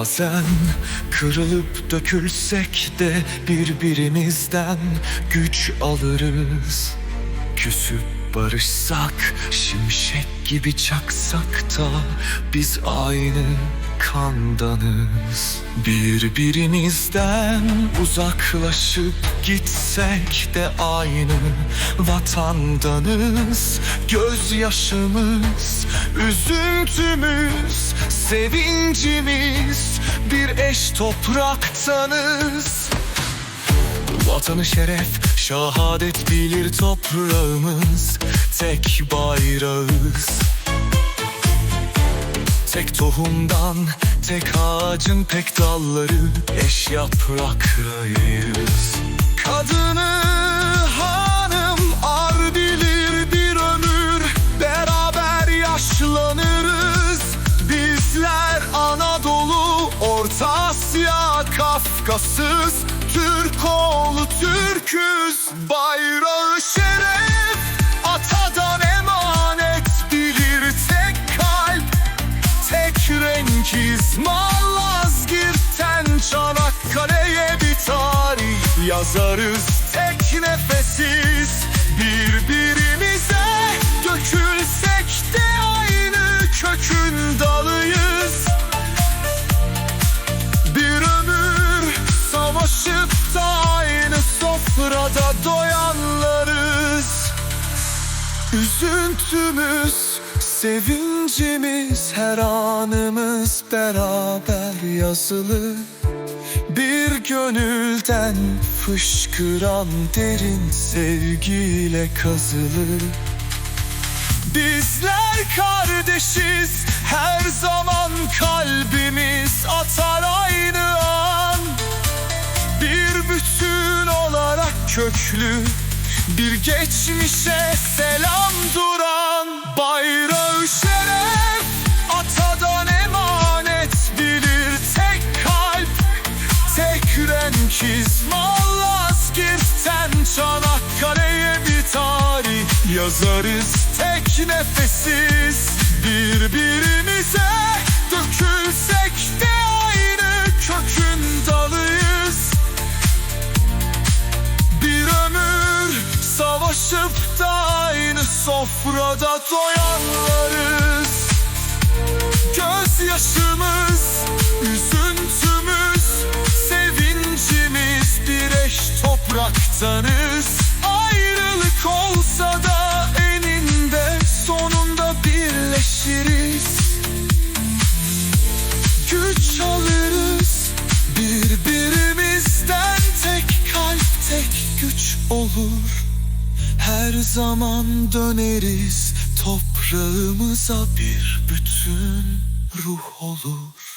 Bazen kırılıp dökülsek de birbirimizden güç alırız. Küsüp barışsak, şimşek gibi çaksak da biz aynı kandanız. Birbirimizden uzaklaşıp gitsek de aynı vatandanız. Gözyaşımız, üzüntümüz, sevincimiz bir eş topraktanız Vatanı şeref, şehadet bilir toprağımız. Tek bayrağız. Tek tohumdan, tek ağacın pek dalları. Eş yapraklıyız Kadını Kafkasız Türk oğlu Türküz Bayrağı şeref. Atadan emanet Bilir tek kalp. Tek renkiz Malazgirt'ten Çanakkale'ye bir tarih yazarız. Tek nefesiz birbirimize sofrada doyanlarız. Üzüntümüz, sevincimiz, her anımız beraber yazılı Bir gönülden fışkıran derin sevgiyle kazılı Bizler kardeşiz, her zaman kalbimiz atar aynı an. Bir bütün köklü Bir geçmişe selam duran Bayrağı şeref atadan emanet Bilir tek kalp tek renkiz Malazgirt'ten Çanakkale'ye bir tarih Yazarız. Tek nefesiz Birbirimize dökülsek sofrada doyanlarız. Gözyaşımız, üzüntümüz, sevincimiz bir eş topraktanız. Ayrılık olsa da eninde sonunda birleşiriz. Güç alırız birbirimizden tek kalp tek güç olur Her zaman döneriz toprağımıza bir bütün ruh olur